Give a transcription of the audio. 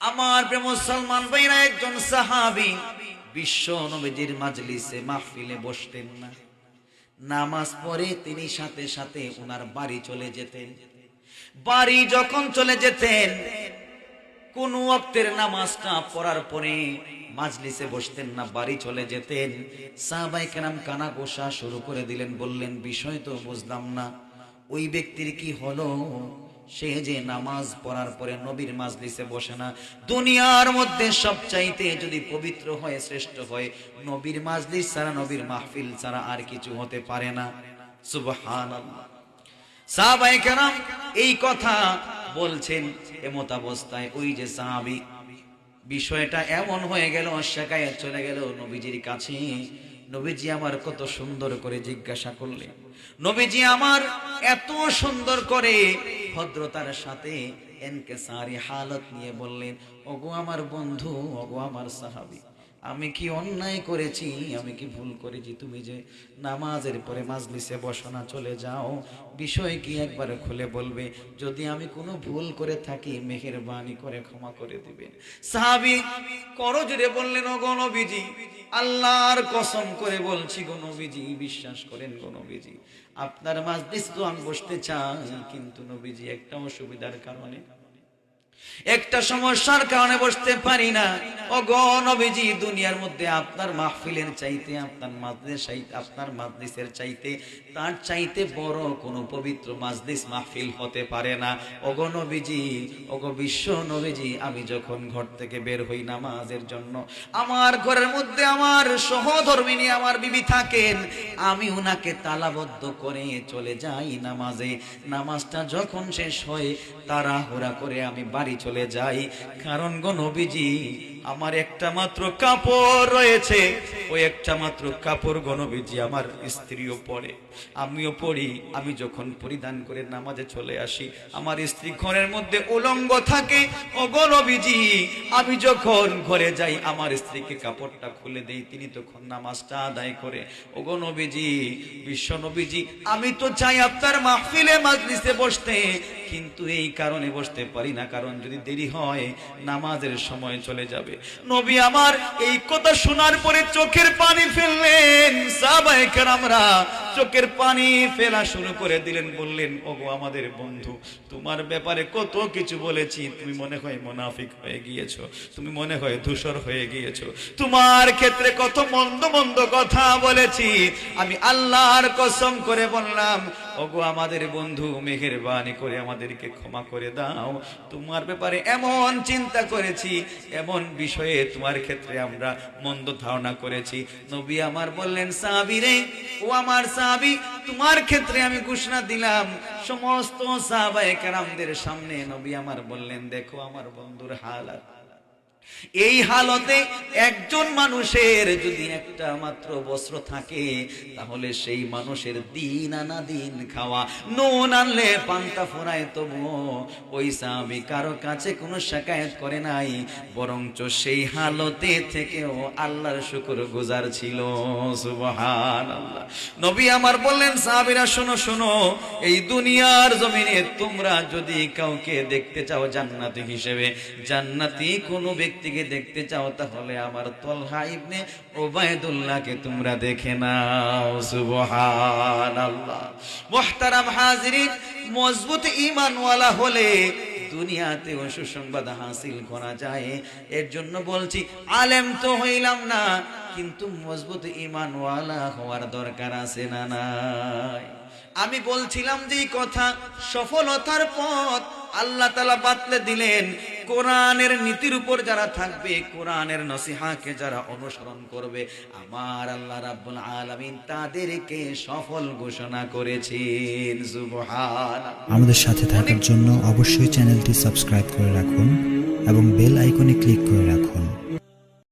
আমার মুসলমান ভাইরা, একজন সাহাবী বিশ্ব নবীজির মাজলিসে মাহফিলে বসতেন না। নামাজ পড়ে তিনি সাথে সাথে ওনার বাড়ি চলে যেতেন। বাড়ি যখন চলে যেতেন, কোন অক্তের নামাজটা পড়ার পরে মাজলিসে বসতেন না, বাড়ি চলে যেতেন। সাহাবাই কেরাম কানা গোসা শুরু করে দিলেন, বললেন, বিষয় তো বুঝলাম না, ওই ব্যক্তির কি হলো? সে যে নামাজ পড়ার পরে নবীর মাজলিসে বসে না, দুনিয়ার মধ্যে সবচাইতে যদি পবিত্র হয়, শ্রেষ্ঠ হয়, নবীর মাজলিস ছাড়া নবীর মাহফিল ছাড়া আর কিছু হতে পারে না। সুবহানাল্লাহ। সাহাবাই কেরাম এই কথা বলছেন এমত অবস্থায়, ওই যে সাহাবি, বিষয়টা এমন হয়ে গেল শেখায় চলে গেল নবীজির কাছে। নবীজি আমার কত সুন্দর করে জিজ্ঞাসা করলেন। নবীজি আমার এত সুন্দর করে ভদ্রতার সাথে এনকে সারি হালত নিয়ে বললেন, ওগো আমার বন্ধু, ওগো আমার সাহাবি, আমি কি অন্যায় করেছি? আমি কি ভুল করেছি? তুমি যে নামাজের পরে মাজলিসে বসনা চলে যাও। বিষয় কি একবার খুলে বলবে, যদি আমি কোনো ভুল করে থাকি, মেহেরবানি করে ক্ষমা করে দিবেন। সাহাবি করো জুড়ে বললেন ও গণবিজি আল্লাহর কসম করে বলছি গণবিজি বিশ্বাস করেন গণবিজি আপনার মাজলিস তো আমি বসতে চাই, কিন্তু নবীজি একটা অসুবিধার কারণে একটা সমস্যার কারণে বসতে পারি না। ও নবীজি, দুনিয়ার মধ্যে আপনার মাহফিলের চাইতে, আপনার মাজলিস আপনার মাজলিসের চাইতে, তার চাইতে বড় কোনো পবিত্র মাজলিস মাহফিল হতে পারে না। ওগো নবীজি, ওগো বিশ্ব নবীজি, আমি যখন ঘর থেকে বের হই নামাজের জন্য, আমার ঘরের মধ্যে আমার সহধর্মিনী, আমার বিবি থাকেন, আমি উনাকে তালাবদ্ধ করে চলে যাই নামাজে। নামাজটা যখন শেষ হয় তারা তাড়াহুড়া করে আমি বাড়ি চলে যাই। কারণ গো নবীজি আমার একটা মাত্র কাপড় রয়েছে। ওই একটা মাত্র কাপড় গণবীজি আমার স্ত্রীও পরে। আমিও পড়ি আমি যখন পরিধান করে নামাজে চলে আসি, আমার স্ত্রী ঘরের মধ্যে উলঙ্গ থাকে। ও গণবীজি আমি যখন ঘরে যাই, আমার স্ত্রীকে কাপড়টা খুলে দেই, তিনি তখন নামাজটা আদায় করে। ও গণবীজি বিশ্ব নবীজি, আমি তো চাই আপনার মাহফিলে মাজলিসে বসতে, কিন্তু এই কারণে বসতে পারি না। কারণ যদি দেরি হয়, নামাজের সময় চলে যাবে। নবী আমার এই কথা শোনার পরে চোখের পানি ফেললেন। সাবাই আমরা চোখের পানি ফেলা শুরু করে দিলেন, বললেন, ওগো আমাদের বন্ধু, তোমার ব্যাপারে কত কিছু বলেছি, তুমি মনে হয় মোনাফিক হয়ে গিয়েছো, তুমি মনে হয় ধূসর হয়ে গিয়েছো, তোমার ক্ষেত্রে কত মন্দ মন্দ কথা বলেছি। আমি আল্লাহর কসম করে বললাম, ওগো আমাদের বন্ধু মেঘের বাণী করে আমাদেরকে ক্ষমা করে দাও। তোমার ব্যাপারে এমন চিন্তা করেছি, এমন বিষয়ে তোমার ক্ষেত্রে আমরা মন্দ ধারণা করেছি। নবী আমার বললেন সাবিরে ও আমার সাহাবি তোমার ক্ষেত্রে আমি ঘোষণা দিলাম, সমস্ত সাহাবায়ে কারামদের সামনে নবী আমার বললেন, দেখো আমার বন্ধুর হালাত। এই হালতে একজন মানুষের যদি একটা মাত্র বস্ত্র থাকে, তাহলে সেই মানুষের দিন আনা দিন খাওয়া। নুন আনলে পান্তা ফোরায় তবুও ওই সাহাবি কারও কাছে কোনো শাকায়ত করে নাই, বরঞ্চ সেই হালতে থেকেও আল্লাহর শুকুর গুজার ছিল। সুবহান আল্লাহ নবী আমার বললেন, সাহাবিরা, শোনো শোনো, এই দুনিয়ার জমিনে তোমরা যদি কাউকে দেখতে চাও জান্নাতি হিসেবে, জান্নাতি কোনো ব্যক্তিকে দেখতে চাও তাহলে আমার তলহা ইবনে ওবায়দুল্লাহকে তোমরা দেখে নাও, সুবহানাল্লাহ। মুহতারাম হাজিরিন, মজবুত ঈমানওয়ালা হলে দুনিয়াতে সুসংবাদ হাসিল করা যায়। এর জন্য বলছি, আলেম তো হইলাম না, কিন্তু মজবুত ঈমানওয়ালা হওয়ার দরকার আছে না নাই? আমি বলছিলাম যে কথা সফলতার পথ আল্লাহ তালা বাতলে দিলেন কোরআনের নীতির উপর যারা থাকবে কোরআনের নসিহাকে যারা অনুসরণ করবে আমার আল্লাহ রাব্বুল আলামিন তাদেরকে সফল ঘোষণা করেছেন। সুবহান আমাদের সাথে থাকার জন্য অবশ্যই চ্যানেলটি সাবস্ক্রাইব করে রাখুন এবং বেল আইকনে ক্লিক করে রাখুন।